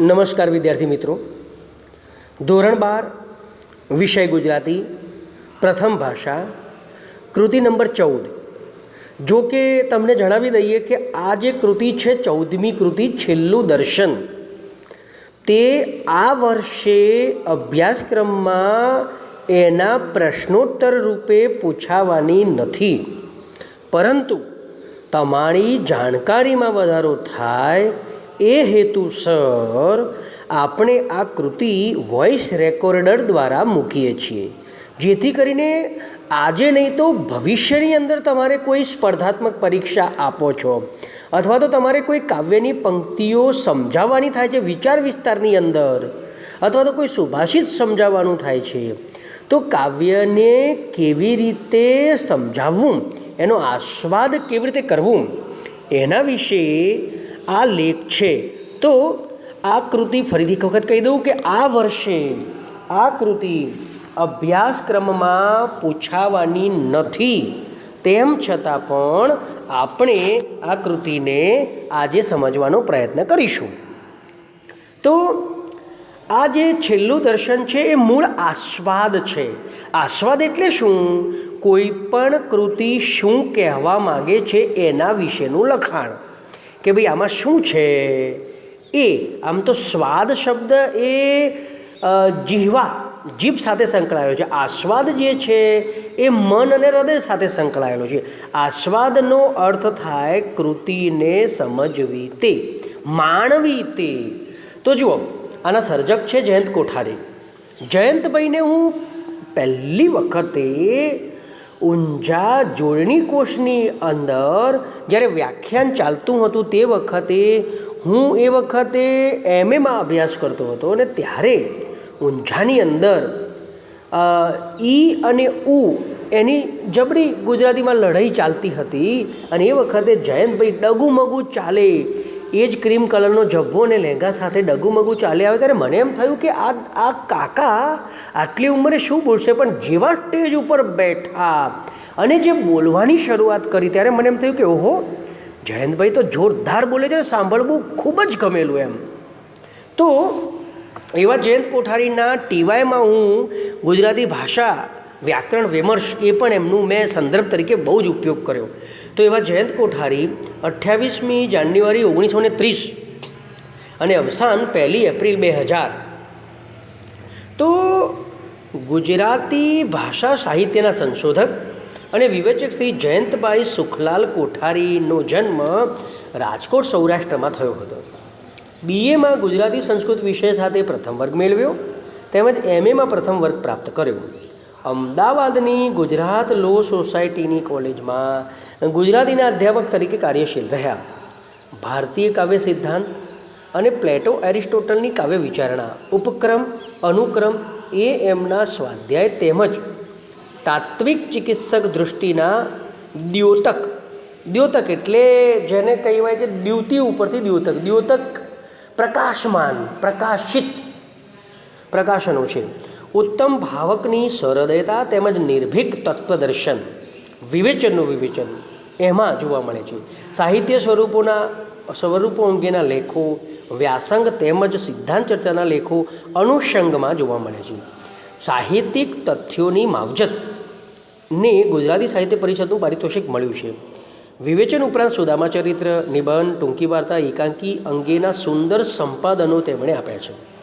નમસ્કાર વિદ્યાર્થી મિત્રો. ધોરણ બાર, વિષય ગુજરાતી, પ્રથમ ભાષા, કૃતિ નંબર ચૌદ. જો કે તમને જણાવી દઈએ કે આ જે કૃતિ છે, ચૌદમી કૃતિ છેલ્લું દર્શન. તે આ વર્ષે અભ્યાસક્રમમાં એના પ્રશ્નોત્તર રૂપે પૂછાવાની નથી. પરંતુ તમારી જાણકારીમાં વધારો થાય એ હેતુસર આપણે આ કૃતિ વોઇસ રેકોર્ડર દ્વારા મૂકીએ છીએ. જેથી કરીને આજે નહીં તો ભવિષ્યની અંદર તમારે કોઈ સ્પર્ધાત્મક પરીક્ષા આપો છો. અથવા તો તમારે કોઈ કાવ્યની પંક્તિઓ સમજાવવાની થાય છે વિચાર વિસ્તારની અંદર. અથવા તો કોઈ સુભાષિત સમજાવવાનું થાય છે. તો કાવ્યને કેવી રીતે સમજાવવું? એનો આસ્વાદ કેવી રીતે કરવું? એના વિશે આ લેખ છે. તો આ કૃતિ ફરીથી એક વખત કહી દઉં કે આ વર્ષે આ કૃતિ અભ્યાસક્રમમાં પૂછાવાની નથી. તેમ છતાં પણ આપણે આ કૃતિને આજે સમજવાનો પ્રયત્ન કરીશું. તો આ જે છેલ્લું દર્શન છે એ મૂળ આસ્વાદ છે. આસ્વાદ એટલે શું? કોઈ પણ કૃતિ શું કહેવા માગે છે એના વિશેનું લખાણ. કે ભાઈ આમાં શું છે? એ, આમ તો સ્વાદ શબ્દ એ જીહવા, જીભ સાથે સંકળાયેલો છે. આસ્વાદ જે છે, એ મન અને હૃદય સાથે સંકળાયેલો છે. આસ્વાદનો અર્થ થાય કૃતિને સમજવી તે, માણવી તે. તો જુઓ, આના સર્જક છે જયંત કોઠારી. જયંતભાઈને હું પહેલી વખતે ઊંઝા જોડણી કોષની અંદર જ્યારે વ્યાખ્યાન ચાલતું હતું તે વખતે હું એ વખતે એમએમાં અભ્યાસ કરતો હતો અને ત્યારે ઊંઝાની અંદર ઈ અને ઉ એની જબરી ગુજરાતીમાં લડાઈ ચાલતી હતી અને એ વખતે જયંતભાઈ ડગુમગુ ચાલે એ જ ક્રીમ કલરનો જબ્બો અને લહેંગા સાથે ડગુમગુ ચાલી આવે ત્યારે મને એમ થયું કે આ આ કાકા આટલી ઉંમરે શું બોલશે? પણ જેવા સ્ટેજ ઉપર બેઠા અને જે બોલવાની શરૂઆત કરી ત્યારે મને એમ થયું કે ઓહો, જયંતભાઈ તો જોરદાર બોલે છે સાંભળવું ખૂબ જ ગમેલું એમ. તો એવા જયંત કોઠારીના ટીવાયમાં હું ગુજરાતી ભાષા વ્યાકરણ વિમર્શ એ પણ એમનું મેં સંદર્ભ તરીકે બહુ જ ઉપયોગ કર્યો. તો એવા જયંત કોઠારી અઠ્યાવીસમી જાન્યુઆરી ઓગણીસો ને ત્રીસ અને અવસાન પહેલી એપ્રિલ બે હજાર. તો ગુજરાતી ભાષા સાહિત્યના સંશોધક અને વિવેચક શ્રી જયંતભાઈ સુખલાલ કોઠારીનો જન્મ રાજકોટ સૌરાષ્ટ્રમાં થયો હતો. બીએમાં ગુજરાતી સંસ્કૃત વિષય સાથે પ્રથમ વર્ગ મેળવ્યો, તેમજ એમએમાં પ્રથમ વર્ગ પ્રાપ્ત કર્યો. અમદાવાદની ગુજરાત લો સોસાયટીની કોલેજમાં ગુજરાતીના અધ્યાપક તરીકે કાર્યશીલ રહ્યા. ભારતીય કાવ્ય સિદ્ધાંત અને પ્લેટો એરિસ્ટોટલની કાવ્ય વિચારણા, ઉપક્રમ, અનુક્રમ, એ એમના સ્વાધ્યાય તેમજ તાત્વિક ચિકિત્સક દૃષ્ટિના દ્યોતક. દ્યોતક એટલે જેને કહેવાય કે દ્યુતિ ઉપરથી દ્યોતક. દ્યોતક પ્રકાશમાન, પ્રકાશિત પ્રકાશનો છે. ઉત્તમ ભાવકની સહૃદયતા તેમજ નિર્ભીક તત્વદર્શન વિવેચનનું વિવેચન એમાં જોવા મળે છે. સાહિત્ય સ્વરૂપોના, સ્વરૂપો અંગેના લેખો, વ્યાસંગ તેમજ સિદ્ધાંત ચર્ચાના લેખો અનુષંગમાં જોવા મળે છે. સાહિત્યિક તથ્યોની માવજત ને ગુજરાતી સાહિત્ય પરિષદનું પારિતોષિક મળ્યું છે. વિવેચન ઉપરાંત સુદામા ચરિત્ર, નિબંધ, ટૂંકી વાર્તા, એકાંકી અંગેના સુંદર સંપાદનો તેમણે આપ્યા છે.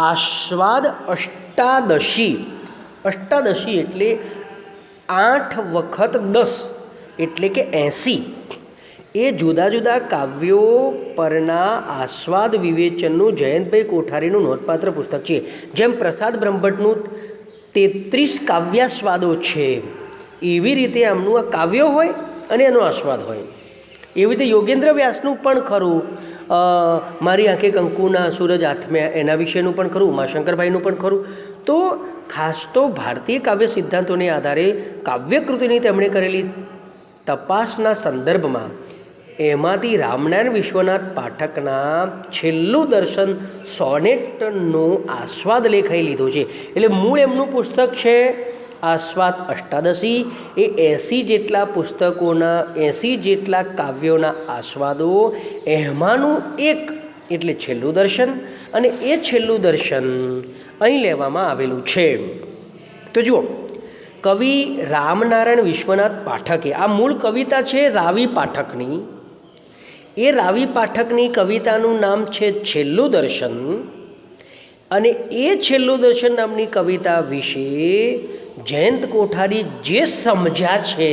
આસ્વાદ અષ્ટાદશી. અષ્ટાદશી એટલે આઠ વખત દસ, એટલે કે એંસી. એ જુદા જુદા કાવ્યો પરના આસ્વાદ વિવેચનનું જયંતભાઈ કોઠારીનું નોંધપાત્ર પુસ્તક છે. જેમ પ્રસાદ બ્રહ્મભટ્ટનું તેત્રીસ કાવ્યાસ્વાદો છે, એવી રીતે આમનું આ કાવ્યો હોય અને એનો આસ્વાદ હોય. એવી રીતે યોગેન્દ્ર વ્યાસનું પણ ખરું. મારી આંખે કંકુના સૂરજ આથમ્યા એના વિશેનું પણ ખરું ઉમાશંકરભાઈનું પણ ખરું. તો ખાસ તો ભારતીય કાવ્ય સિદ્ધાંતોને આધારે કાવ્યકૃતિની તેમણે કરેલી તપાસના સંદર્ભમાં એમાંથી રામનારાયણ વિશ્વનાથ પાઠકના છેલ્લું દર્શન સોનેટનો આસ્વાદ લેખાઈ લીધો છે. એટલે મૂળ એમનું પુસ્તક છે આસ્વાદ અષ્ટાદશી એ એંસી જેટલા પુસ્તકોના, એંસી જેટલા કાવ્યોના આસ્વાદો એમાંનું એક એટલે છેલ્લું દર્શન અને એ છેલ્લું દર્શન અહીં લેવામાં આવેલું છે. તો જુઓ, કવિ રામનારાયણ વિશ્વનાથ પાઠકે, આ મૂળ કવિતા છે રાવી પાઠકની. એ રાવી પાઠકની કવિતાનું નામ છે છેલ્લું દર્શન અને એ છેલ્લું દર્શન નામની કવિતા વિશે જયંત કોઠારી જે સમજ્યા છે,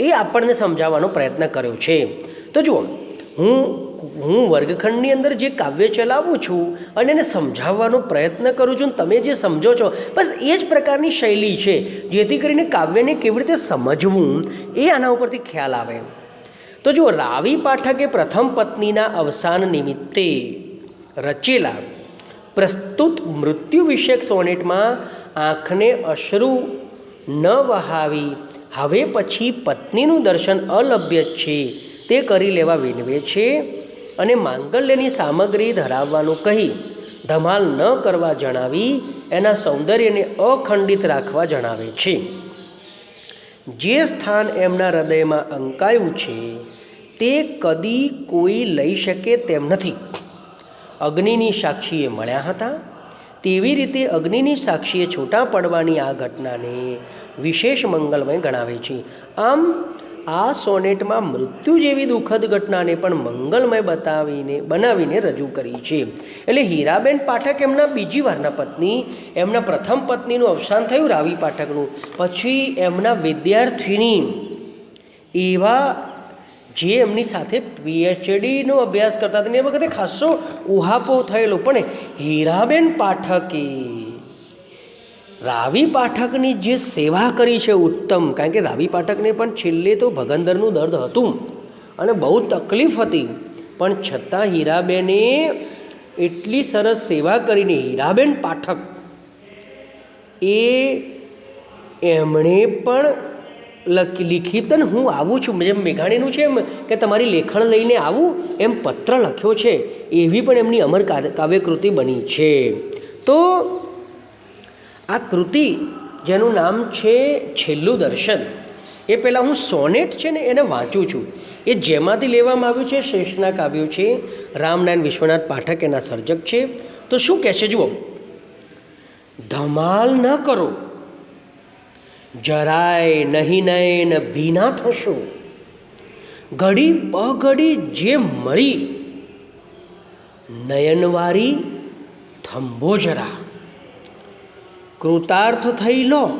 એ આપણને સમજાવવાનો પ્રયત્ન કર્યો છે. તો જુઓ, હું હું વર્ગખંડની અંદર જે કાવ્ય ચલાવું છું અને એને સમજાવવાનો પ્રયત્ન કરું છું, તમે જે સમજો છો, બસ એ જ પ્રકારની શૈલી છે, જેથી કરીને કાવ્યને કેવી રીતે સમજવું, એ આના ઉપરથી ખ્યાલ આવે. તો જુઓ, રાવી પાઠકે પ્રથમ પત્નીના અવસાન નિમિત્તે રચેલા પ્રસ્તુત મૃત્યુ વિષયક સોનેટમાં આંખને અશ્રુ ન વહાવી. હવે પછી પત્નીનું દર્શન અલભ્ય છે. તે કરી લેવા વિનવે છે અને માંગલ્યની સામગ્રી ધરાવવાનું કહી ધમાલ ન કરવા જણાવી, એના સૌંદર્યને અખંડિત રાખવા જણાવે છે. જે સ્થાન એમના હૃદયમાં અંકાયું છે, તે કદી કોઈ લઈ શકે તેમ નથી. અગ્નિની સાક્ષીએ મળ્યા હતા. તેવી રીતે અગ્નિની સાક્ષીએ છૂટા પડવાની આ ઘટનાને વિશેષ મંગલમય ગણાવે છે. આમ, આ સોનેટમાં મૃત્યુ જેવી દુઃખદ ઘટનાને પણ મંગલમય બતાવીને, બનાવીને રજૂ કરી છે. એટલે હીરાબેન પાઠક એમના બીજી વારના પત્ની, એમના પ્રથમ પત્નીનું અવસાન થયું રાવી પાઠકનું. પછી એમના વિદ્યાર્થીની એવા જે એમની સાથે પીએચડીનો અભ્યાસ કરતા હતા એ વખતે ખાસો ઉહાપો થયેલો. પણ હીરાબેન પાઠકે, રાવી પાઠકની જે સેવા કરી છે ઉત્તમ, કારણ કે રાવી પાઠકને પણ છેલ્લે તો ભગંદરનું દર્દ હતું અને બહુ તકલીફ હતી. પણ છતાં હીરાબેને એટલી સરસ સેવા કરીને, હીરાબેન પાઠક, એ એમણે પણ લિખિતન હું આવું છું. જેમ મેઘાણીનું છે એમ કે તમારી લેખણ લઈને આવું, એમ પત્ર લખ્યો છે, એવી પણ એમની અમર કાવ્યકૃતિ બની છે. તો આ કૃતિ, જેનું નામ છે છેલ્લું દર્શન, એ પહેલાં હું સોનેટ છે ને એને વાંચું છું. એ જેમાંથી લેવામાં આવ્યું છે શેષના કાવ્યો છે, રામનારાયણ વિશ્વનાથ પાઠક એના સર્જક છે. તો શું કહે છે જુઓ, ધમાલ ન કરો. જરાય નહીં નયન ભીના થશો. ઘડી પઘડી જે મળી, નયનવારી થંભો જરા. કૃતાર્થ થઈ લો,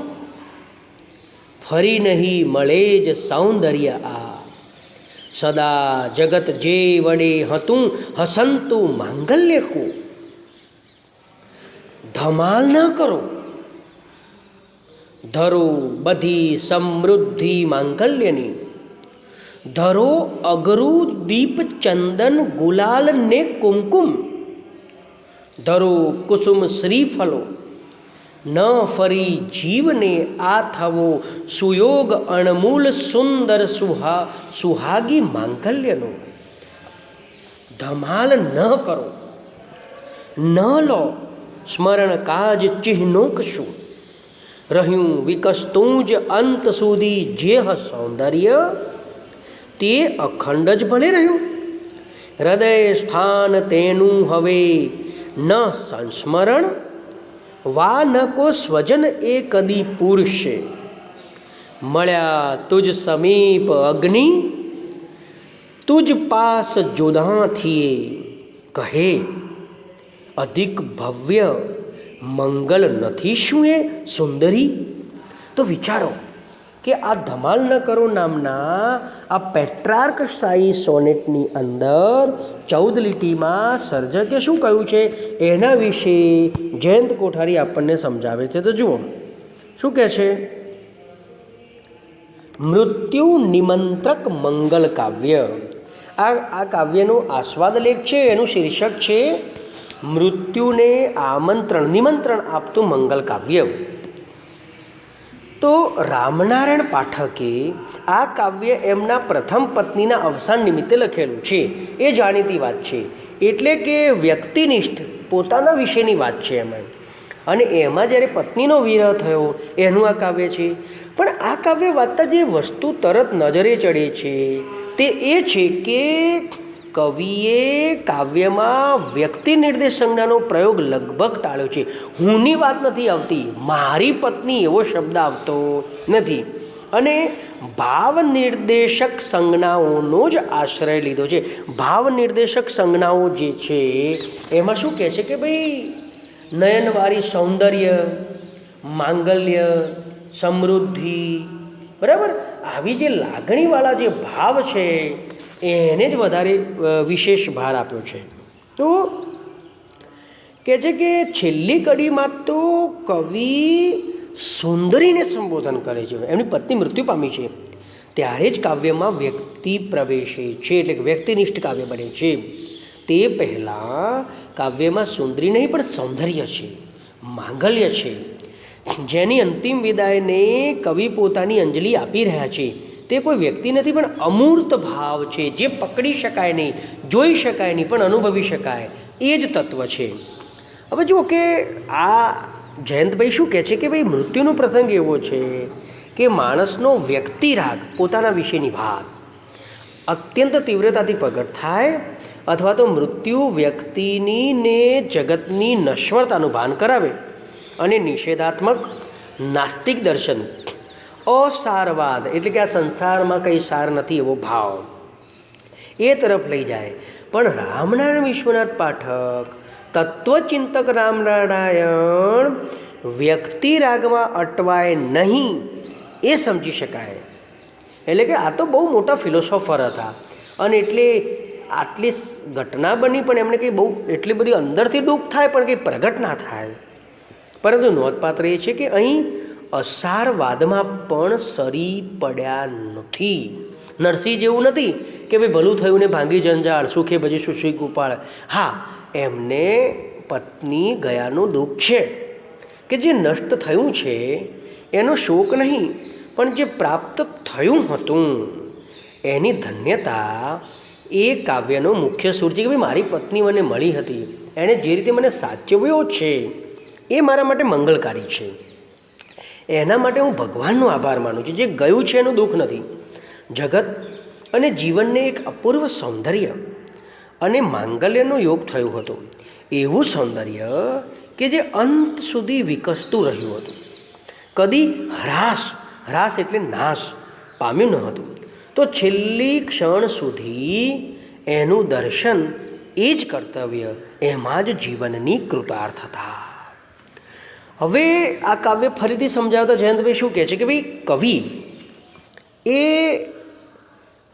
ફરી નહીં મળે જ સૌંદર્ય આ. સદા જગત જે વડે હતું, હસંતું માંગલ્ય કો ધમાલ ન કરો. ધરો બધી સમૃદ્ધિ માંગલ્યની. ધરો અગરુ દીપ ચંદન ગુલાલ ને કુમકુમ. ધરો કુસુમ શ્રીફલો ન ફરી જીવને આ થવો સુયોગ અણમૂલ સુંદર સુહા સુહાગી માંગલ્યનો. ધમાલ ન કરો. ન લો, સ્મરણ કાજ ચિહ્નો કશું રહ્યું વિકસતું જ અંત સુધી જે સૌંદર્ય, તે અખંડ જ ભલે રહ્યું. હૃદય સ્થાન તેનું હવે ન સંસ્મરણ વા ન કો સ્વજન એ કદી પુરુષે મળ્યા તુજ સમીપ અગ્નિ, તુજ પાસ જુદાથી કહે, અધિક ભવ્ય મંગલ નથી શું એ, સુંદરી? તો વિચારો કે આ ધમાલ ન કરો નામના આ પેટ્રાર્ક સાઈ સોનેટની અંદર ચૌદ લીટીમાં સર્જકે શું કહ્યું છે? એના વિશે જયંત કોઠારી આપણને સમજાવે છે. તો જુઓ, શું કહે છે? મૃત્યુ નિમંત્રક મંગલ કાવ્ય. આ આ કાવ્યનો આસ્વાદ લેખ છે, એનું શીર્ષક છે મૃત્યુને આમંત્રણ, નિમંત્રણ આપતું મંગલ કાવ્ય. તો રામનારાયણ પાઠકે આ કાવ્ય એમના પ્રથમ પત્નીના અવસાન નિમિત્તે લખેલું છે. એ જાણીતી વાત છે. એટલે કે વ્યક્તિનિષ્ઠ પોતાના વિશેની વાત છે એમાં. અને એમાં જ્યારે પત્નીનો વિરહ થયો, એનું આ કાવ્ય છે. પણ આ કાવ્ય વાંચતા જે વસ્તુ તરત નજરે ચડે છે, તે એ છે કે કવિએ કાવ્યમાં વ્યક્તિ નિર્દેશ સંજ્ઞાનો પ્રયોગ લગભગ ટાળ્યો છે. હુંની વાત નથી આવતી, મારી પત્ની એવો શબ્દ આવતો નથી. અને ભાવ નિર્દેશક સંજ્ઞાઓનો જ આશ્રય લીધો છે. ભાવ નિર્દેશક સંજ્ઞાઓ જે છે, એમાં શું કહે છે કે ભાઈ, નયનવારી સૌંદર્ય, માંગલ્ય, સમૃદ્ધિ, બરાબર? આવી જે લાગણીવાળા જે ભાવ છે એને જ વધારે વિશેષ ભાર આપ્યો છે. તો કહે છે કે છેલ્લી કડીમાં તો કવિ સુંદરીને સંબોધન કરે છે. એમની પત્ની મૃત્યુ પામી છે. ત્યારે જ કાવ્યમાં વ્યક્તિ પ્રવેશે છે, એટલે કે વ્યક્તિનિષ્ઠ કાવ્ય બને છે. તે પહેલાં કાવ્યમાં સુંદરી નહીં, પણ સૌંદર્ય છે, માંગલ્ય છે. જેની અંતિમ વિદાયને કવિ પોતાની અંજલિ આપી રહ્યા છે. તે કોઈ વ્યક્તિ નથી, પણ અમૂર્ત ભાવ છે. જે પકડી શકાય નહીં, જોઈ શકાય નહીં, પણ અનુભવી શકાય. એ જ તત્વ છે. હવે જુઓ કે આ જયંતભાઈ શું કહે છે કે ભાઈ, મૃત્યુનો પ્રસંગ એવો છે કે માણસનો વ્યક્તિરાગ પોતાના વિશેની વાત. અત્યંત તીવ્રતાથી પ્રગટ થાય અથવા તો મૃત્યુ વ્યક્તિની ને જગતની નશ્વરતાનું ભાન કરાવે અને નિષેધાત્મક નાસ્તિક દર્શન અસારવાદ. એટલે કે આ સંસારમાં કંઈ સાર નથી એવો ભાવ. એ તરફ લઈ જાય. પણ રામનારાયણ વિશ્વનાથ પાઠક, તત્વચિંતક રામનારાયણ વ્યક્તિ રાગમાં અટવાય નહીં એ સમજી શકાય. એટલે કે આ તો બહુ મોટા ફિલોસોફર હતા. અને એટલે આટલી ઘટના બની પણ એમને કંઈ બહુ એટલી બધી અંદરથી દુઃખ થાય પણ કંઈ પ્રગટ ના થાય. પરંતુ નોંધપાત્ર એ છે કે અહીં અસારવાદમાં પણ સરી પડ્યા નથી. નરસિંહ જેવું નથી કે ભાઈ ભલું થયું ને ભાંગી જંજાળ, સુખે ભજી સુશી ગોપાળ. હા, એમને પત્ની ગયાનું દુઃખ છે કે જે નષ્ટ થયું છે એનો શોક નહીં, પણ જે પ્રાપ્ત થયું હતું એની ધન્યતા એ કાવ્યનો મુખ્ય સુર છે કે ભાઈ મારી પત્ની મને મળી હતી. એણે જે રીતે મને સાચવ્યો છે એ મારા માટે મંગળકારી છે. એના માટે હું ભગવાનનો આભાર માનું છું. જે ગયું છે એનું દુઃખ નથી. જગત અને જીવનને એક અપૂર્વ સૌંદર્ય અને માંગલ્યનો યોગ થયો હતો. એવું સૌંદર્ય કે જે અંત સુધી વિકસતું રહ્યું હતું. કદી હ્રાસ હ્રાસ એટલે નાશ પામ્યું ન હતું. તો છેલ્લી ક્ષણ સુધી એનું દર્શન એ જ કર્તવ્ય એમાં જ જીવનની કૃતાર્થતા. હવે આ કાવ્ય ફરીથી સમજાવતા જયંતભાઈ શું કહે છે કે ભાઈ, કવિ, એ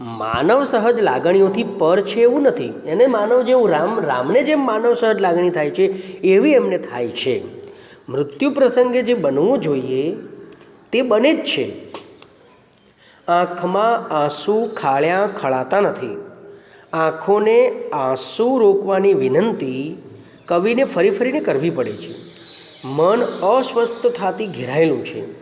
માનવ સહજ લાગણીઓથી પર છે એવું નથી. એને માનવ જેવું રામ, રામને જેમ માનવ સહજ લાગણી થાય છે, એવી એમને થાય છે. મૃત્યુ પ્રસંગે જે બનવું જોઈએ, તે બને જ છે. આંખમાં આંસુ ખાળ્યા ખળાતા નથી. આંખોને આંસુ રોકવાની વિનંતી કવિને ફરી ફરીને કરવી પડે છે. મન અસ્વસ્થ થતી ઘેરાયેલું છે.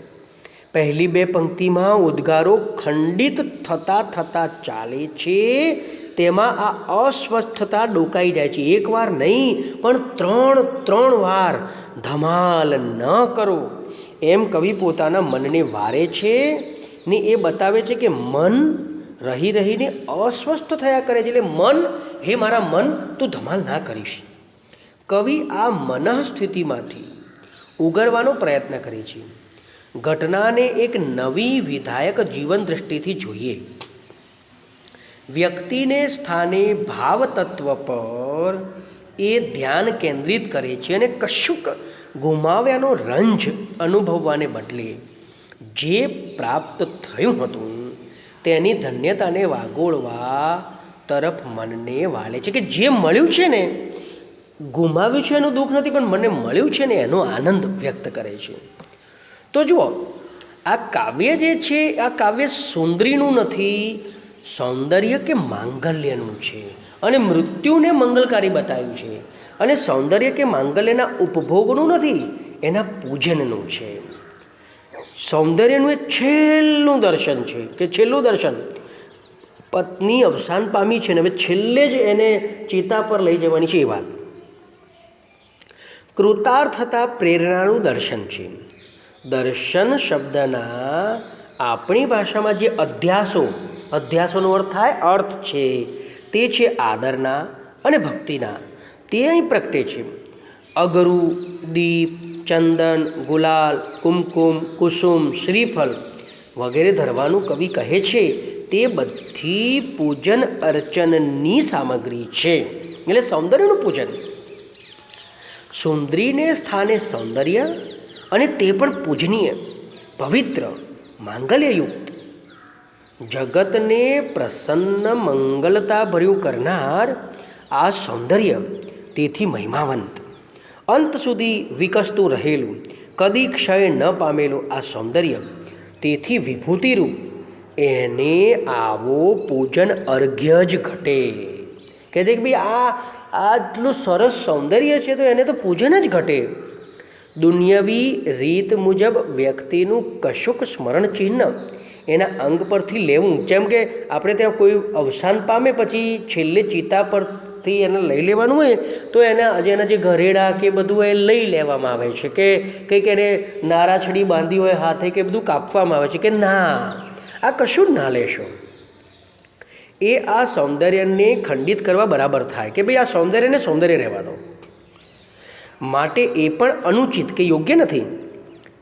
પહેલી બે પંક્તિમાં ઉદ્ગારો ખંડિત થતાં થતાં ચાલે છે. તેમાં આ અસ્વસ્થતા ડોકાઈ જાય છે. એકવાર નહીં, પણ ત્રણ ત્રણ વાર ધમાલ ન કરો. એમ કવિ પોતાના મનને વારે છે ને એ બતાવે છે કે મન રહી રહીને અસ્વસ્થ થયા કરે છે. એટલે મન, હે મારા મન, તું ધમાલ ના કરીશ. કવિ આ મનઃસ્થિતિમાંથી ઉગરવાનો પ્રયત્ન કરે છે ઘટનાને એક નવી વિધાયક જીવન દૃષ્ટિથી જોઈએ. વ્યક્તિને સ્થાને ભાવ તત્વ પર એ ધ્યાન કેન્દ્રિત કરે છે અને કશુંક ગુમાવ્યાનો રંજ અનુભવવાને બદલે જે પ્રાપ્ત થયું હતું તેની ધન્યતાને વાગોળવા તરફ મનને વાળે છે કે જે મળ્યું છે ને ગુમાવ્યું છે એનું દુઃખ નથી, પણ મને મળ્યું છે ને એનો આનંદ વ્યક્ત કરે છે. તો જુઓ, આ કાવ્ય જે છે, આ કાવ્ય સુંદરીનું નથી, સૌંદર્ય કે માંગલ્યનું છે. અને મૃત્યુને મંગલકારી બતાવ્યું છે. અને સૌંદર્ય કે માંગલ્યના ઉપભોગનું નથી, એના પૂજનનું છે. સૌંદર્યનું એ છેલ્લું દર્શન છે, કે છેલ્લું દર્શન. પત્ની અવસાન પામી છે ને હવે છેલ્લે જ એને ચિતા પર લઈ જવાની છે એ વાત. કૃતાર્થતા પ્રેરણાનું દર્શન છે. દર્શન શબ્દના આપણી ભાષામાં જે અધ્યાસો, અધ્યાસોનો અર્થ થાય અર્થ છે, તે છે આદરના અને ભક્તિના. તે અહીં પ્રગટે છે. અગરુ, દીપ, ચંદન, ગુલાલ, કુમકુમ, કુસુમ, શ્રીફળ વગેરે ધરવાનું કવિ કહે છે, તે બધી પૂજન અર્ચનની સામગ્રી છે. એટલે સૌંદર્યનું પૂજન. સુંદરીને સ્થાને સૌંદર્ય અને તે પણ પૂજનીય, પવિત્ર, માંગલ્યયુક્ત. જગતને પ્રસન્ન મંગલતાભર્યું કરનાર આ સૌંદર્ય તેથી મહિમાવંત. અંત સુધી વિકસતું રહેલું, કદી ક્ષય ન પામેલું આ સૌંદર્ય તેથી વિભૂતિરૂપ, એને આવો પૂજન અર્ઘ્ય જ ઘટે. કહે છે કે ભાઈ, આ આટલું સરસ સૌંદર્ય છે તો એને તો પૂજન જ ઘટે. દુનિયાવી રીત મુજબ વ્યક્તિનું કશુંક સ્મરણ ચિહ્ન એના અંગ પરથી લેવું. જેમ કે આપણે ત્યાં કોઈ અવસાન પામે પછી છેલ્લે ચિતા પરથી એને લઈ લેવાનું હોય તો એના એના જે ઘરેડા કે બધું એ લઈ લેવામાં આવે છે કે કંઈક એને નારાછડી બાંધી હોય હાથે કે બધું કાપવામાં આવે છે કે ના, આ કશું જ ના લેશો. એ આ સૌંદર્યને ખંડિત કરવા બરાબર થાય કે ભાઈ આ સૌંદર્યને સૌંદર્ય રહેવા દો. માટે એ પણ અનુચિત કે યોગ્ય નથી.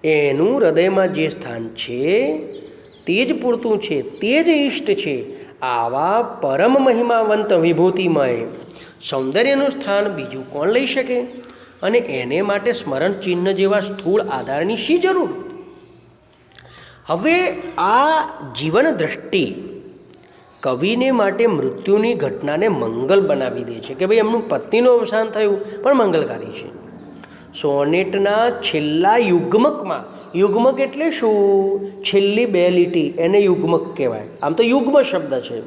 એનું હૃદયમાં જે સ્થાન છે, તે જ પૂરતું છે, તે જ ઈષ્ટ છે, આવા પરમ મહિમાવંત વિભૂતિમય સૌંદર્યનું સ્થાન બીજું કોણ લઈ શકે? અને એને માટે સ્મરણ ચિહ્ન જેવા સ્થૂળ આધારની શી જરૂર? હવે આ જીવન દ્રષ્ટિ કવિને માટે મૃત્યુની ઘટનાને મંગલ બનાવી દે છે કે ભાઈ એમનું પત્નીનું અવસાન થયું, પણ મંગલકારી છે. સોનેટના છેલ્લા યુગ્મકમાં, યુગ્મક એટલે શું? છેલ્લી બે લીટી, એને યુગ્મક કહેવાય. આમ તો યુગ્મ શબ્દ છે.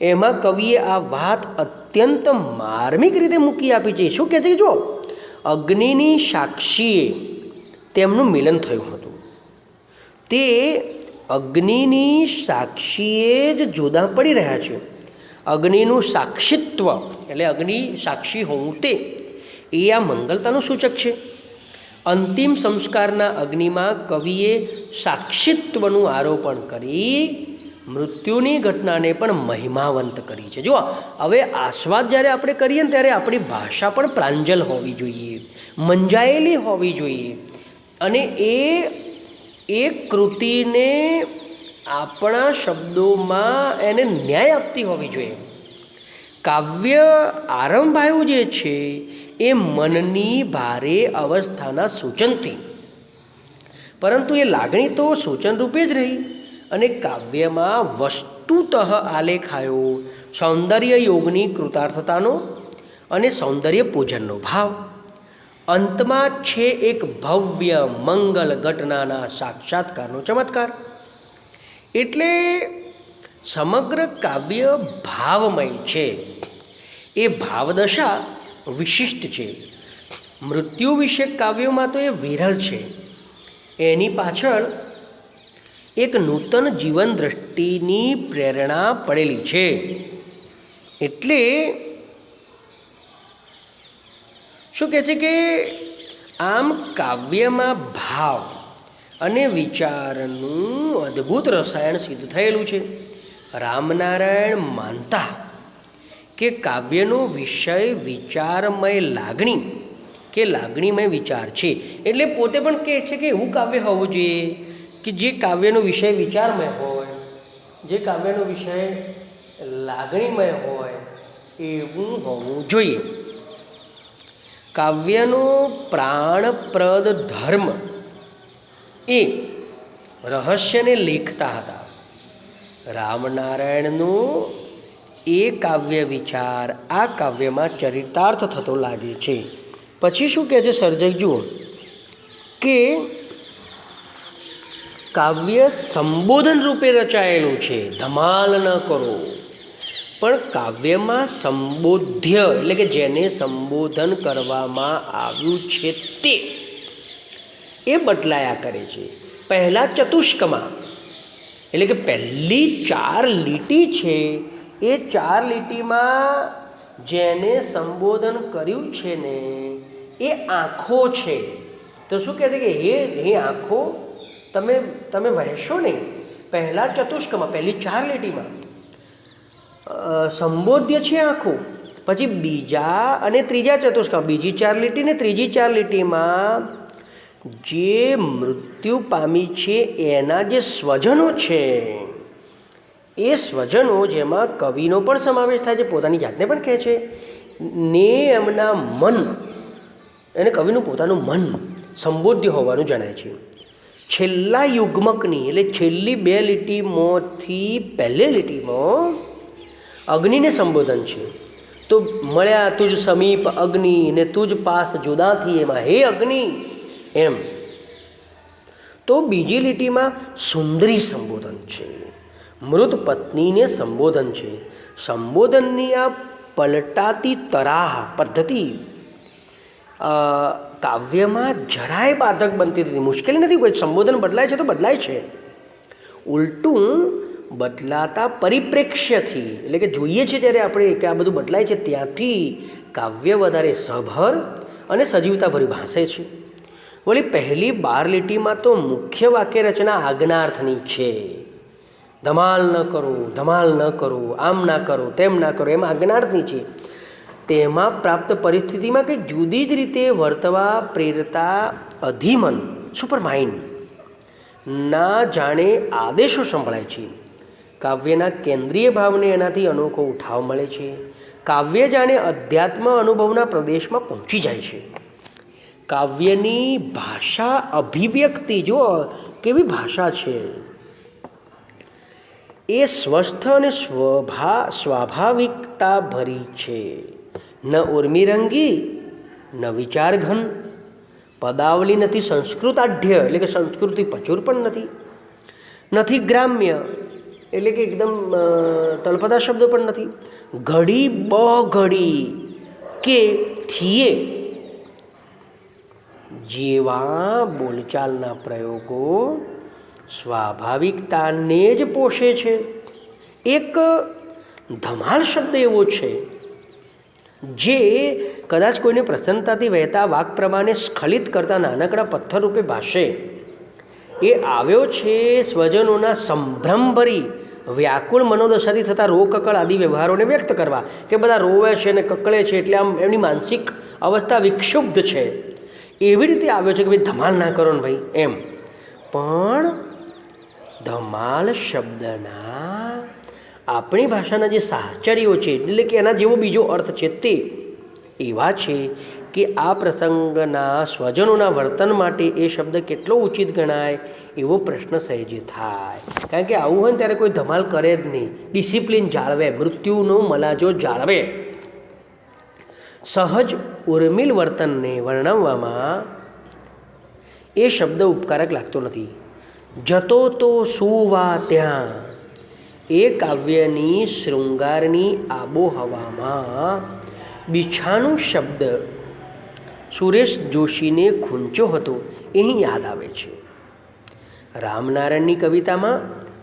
એમાં કવિએ આ વાત અત્યંત માર્મિક રીતે મૂકી આપી છે. શું કહે છે જો? અગ્નિની સાક્ષીએ તેમનું મિલન થયું હતું. તે અગ્નિની સાક્ષીએ જ જુદા પડી રહ્યા છે. અગ્નિનું સાક્ષિત્વ, એટલે અગ્નિ સાક્ષી હોવું તે એ આ મંગલતાનું સૂચક છે. અંતિમ સંસ્કારના અગ્નિમાં કવિએ સાક્ષિત્વનું આરોપણ કરી મૃત્યુની ઘટનાને પણ મહિમાવંત કરી છે. જુઓ, હવે આસ્વાદ જ્યારે આપણે કરીએ ને ત્યારે આપણી ભાષા પણ પ્રાંજલ હોવી જોઈએ, મંજાયેલી હોવી જોઈએ. અને એ એ કૃતિને આપણા શબ્દોમાં એને ન્યાય આપતી હોવી જોઈએ. કાવ્ય આરંભાયું જે છે, એ મનની ભારે અવસ્થાના સૂચનથી. પરંતુ એ લાગણી તો સૂચન રૂપે જ રહી અને કાવ્યમાં વસ્તુતઃ આલેખાયો સૌંદર્ય યોગની કૃતાર્થતાનો અને સૌંદર્ય પૂજનનો ભાવ. અંતમાં છે એક ભવ્ય મંગલ ઘટનાના સાક્ષાત્કારનો ચમત્કાર. એટલે સમગ્ર કાવ્ય ભાવમય છે. એ ભાવદશા વિશિષ્ટ છે. મૃત્યુ વિશે કાવ્યોમાં તો એ વિરલ છે. એની પાછળ એક નૂતન જીવન દ્રષ્ટિની પ્રેરણા પડેલી છે. એટલે શું કહે છે કે આમ કાવ્યમાં ભાવ અને વિચારનું અદ્ભુત રસાયણ સિદ્ધ થયેલું છે. રામનારાયણ માનતા કે કાવ્યનો વિષય વિચારમય લાગણી કે લાગણીમય વિચાર છે. એટલે પોતે પણ કહે છે કે એવું કાવ્ય હોવું જોઈએ કે જે કાવ્યનો વિષય વિચારમય હોય, જે કાવ્યનો વિષય લાગણીમય હોય, એવું હોવું જોઈએ. કાવ્યનો પ્રાણપ્રદ ધર્મ એ રહસ્યને લેખતા હતા. રામનારાયણનો એ કાવ્ય વિચાર આ કાવ્યમાં ચરિતાર્થ થતો લાગે છે. પછી શું કહે છે સર્જક જુઓ કે કાવ્ય સંબોધન રૂપે રચાયેલું છે. ધમાલ ન કરો. પણ કાવ્યમાં સંબોધ્ય, એટલે કે જેને સંબોધન કરવામાં આવ્યું છે તે, એ બદલાયા કરે છે. પહેલાં ચતુષ્કમાં, એટલે કે પહેલી ચાર લીટી છે, એ ચાર લીટીમાં જેને સંબોધન કર્યું છે ને, એ આંખો છે. તો શું કહે છે કે હે હે આંખો, તમે તમે વહેશો નહીં. પહેલાં ચતુષ્કમાં, પહેલી ચાર લીટીમાં. સંબોધ્ય છે આખું. પછી બીજા અને ત્રીજા ચતુષ્કા બીજી ચાર લીટી ને ત્રીજી ચાર લીટીમાં જે મૃત્યુ પામી છે એના જે સ્વજનો છે, એ સ્વજનો જેમાં કવિનો પણ સમાવેશ થાય છે, પોતાની જાતને પણ કહે છે. ને એમના મન, એને કવિનું પોતાનું મન સંબોધ્ય હોવાનું જણાય છે. છેલ્લા યુગ્મકની, એટલે છેલ્લી બે લીટીમાંથી પહેલી લીટીમાં અગ્નિને સંબોધન છે. તો મળ્યા તુજ સમીપ અગ્નિ ને તુજ પાસ જુદાથી એમાં, હે અગ્નિ! એમ. તો બીજી લીટીમાં સુંદરી સંબોધન છે. મૃત પત્નીને સંબોધન છે. સંબોધનની આ પલટાતી તરાહ પદ્ધતિ કાવ્યમાં જરાય બાધક બનતી હતી મુશ્કેલી નથી, કોઈ સંબોધન બદલાય છે તો બદલાય છે. ઉલટું બદલાતા પરિપ્રેક્ષ્યથી, એટલે કે જોઈએ છીએ જ્યારે આપણે કે આ બધું બદલાય છે ત્યાંથી કાવ્ય વધારે સભર અને સજીવતાભરી ભાસે છે. વળી પહેલી બાર લીટીમાં તો મુખ્ય વાક્ય રચના આજ્ઞાર્થની છે. ધમાલ ન કરો, ધમાલ ન કરો, આમ ના કરો, તેમ ના કરો, એમ આજ્ઞાર્થની છે. તેમાં પ્રાપ્ત પરિસ્થિતિમાં કંઈક જુદી જ રીતે વર્તવા, પ્રેરતા, અધિમન સુપર માઇન્ડ ના જાણે આદેશો સંભળાય છે. કાવ્યના કેન્દ્રીય ભાવને એનાથી અનોખો ઉઠાવ મળે છે. કાવ્ય જાણે અધ્યાત્મ અનુભવના પ્રદેશમાં પહોંચી જાય છે. કાવ્યની ભાષા અભિવ્યક્તિ જો કેવી ભાષા છે. એ સ્વસ્થ અને સ્વભા સ્વાભાવિકતા ભરી છે. ન ઉર્મિરંગી, ન વિચારઘન. પદાવલી નથી સંસ્કૃતાઢ્ય, એટલે કે સંસ્કૃતિ પચુર પણ નથી. નથી ગ્રામ્ય એટલે કે એકદમ તળપદા શબ્દો પણ નથી. ઘડી બ ઘડી કે થીએ. જેવા બોલચાલના પ્રયોગો સ્વાભાવિકતાને જ પોષે છે. એક ધમાલ શબ્દ એવો છે, જે કદાચ કોઈને પ્રસન્નતાથી વહેતા વાક પ્રમાણે સ્ખલિત કરતા નાનકડા પથ્થર રૂપે ભાષે એ આવ્યો છે સ્વજનોના સંભ્રમભરી વ્યાકુળ મનોદશાથી થતા રોકકળ આદિ વ્યવહારોને વ્યક્ત કરવા કે બધા રોવે છે ને કકળે છે એટલે આમ એમની માનસિક અવસ્થા વિક્ષુબ્ધ છે. એવી રીતે આવ્યો છે કે ભાઈ ધમાલ ના કરો ને ભાઈ એમ. પણ ધમાલ શબ્દના આપણી ભાષાના જે સાહચર્યો છે, એટલે કે એના જેવો બીજો અર્થ છે તે એવા છે કે આ પ્રસંગના સ્વજનોના વર્તન માટે એ શબ્દ કેટલો ઉચિત ગણાય એવો પ્રશ્ન સહેજે થાય. કારણ કે આવું હોય ત્યારે કોઈ ધમાલ કરે જ નહીં. ડિસિપ્લિન જાળવે, મૃત્યુનો મલાજો જાળવે. સહજ ઉર્મિલ વર્તનને વર્ણવવામાં એ શબ્દ ઉપકારક લાગતો નથી. જતો તો સુવા ત્યાં. એ કાવ્યની શૃંગારની આબોહવામાં બીછાનું શબ્દ સુરેશ જોશીને ખૂંચો હતો એ યાદ આવે છે. રામનારાયણની કવિતામાં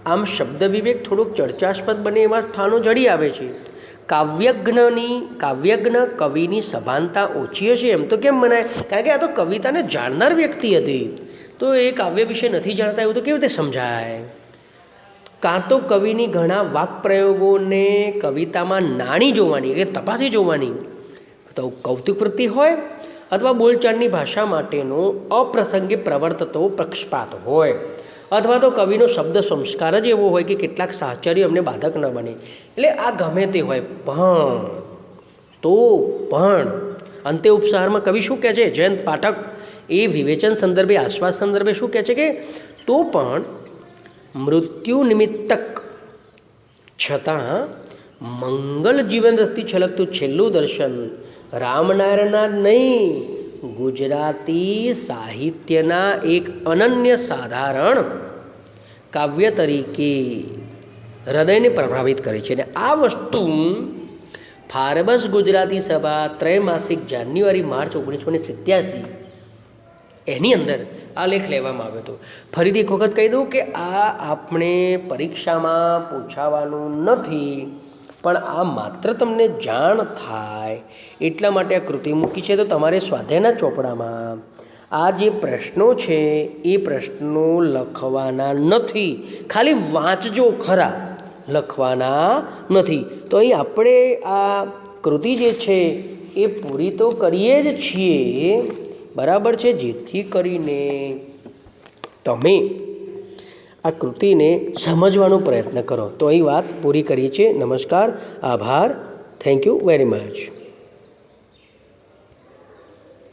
આમ શબ્દ વિવેક થોડોક ચર્ચાસ્પદ બને એવા સ્થાનો જડી આવે છે. કાવ્યજ્ઞની, કાવ્યજ્ઞ કવિની સભાનતા ઓછી હશે એમ તો કેમ મનાય? કારણ કે આ તો કવિતાને જાણનાર વ્યક્તિ હતી. તો એ કાવ્ય વિશે નથી જાણતા એવું તો કેવી રીતે સમજાય? કાં તો કવિની ઘણા વાક્પ્રયોગોને કવિતામાં નાણી જોવાની, એટલે તપાસી જોવાની. તો કૌતુક વૃત્તિ હોય અથવા બોલચાલની ભાષા માટેનો અપ્રસંગે પ્રવર્તતો પક્ષપાત હોય. અથવા તો કવિનો શબ્દ સંસ્કાર જ એવો હોય કે કેટલાક સાહચર્ય અમને બાધક ન બને. એટલે આ ગમે તે હોય, પણ, તો પણ. અંતે ઉપસારમાં કવિ શું કહે છે? જયંત પાઠક, એ વિવેચન સંદર્ભે, આશ્વાસ સંદર્ભે શું કહે છે કે, તો પણ મૃત્યુ નિમિત્તક છતાં મંગલ જીવન રસ્તી છલકતું છેલ્લું દર્શન રામનારાયણના નહીં, ગુજરાતી સાહિત્યના એક અનન્ય સાધારણ કાવ્ય તરીકે હૃદયને પ્રભાવિત કરે છે. અને આ વસ્તુ ફાર્બસ ગુજરાતી સભા ત્રૈમાસિક જાન્યુઆરી, માર્ચ ઓગણીસો ને સિત્યાસી, એની અંદર આ લેખ લેવામાં આવ્યો હતો. ફરીથી એક વખત કહી દઉં કે આ આપણે પરીક્ષામાં પૂછાવાનું નથી. પણ આ માત્ર તમને જાણ થાય એટલા માટે આ કૃતિ મૂકી છે તો તમારે સ્વાધ્યાયના ચોપડામાં આ જે પ્રશ્નો છે એ પ્રશ્નો લખવાના નથી. ખાલી વાંચજો ખરા. લખવાના નથી. તો અહીં આપણે આ કૃતિ જે છે એ પૂરી તો કરીએ જ છીએ. બરાબર છે? જેથી કરીને તમે આ કૃતિને સમજવાનો પ્રયત્ન કરો. તો અહીં વાત પૂરી કરીએ છીએ. નમસ્કાર, આભાર. Thank you very much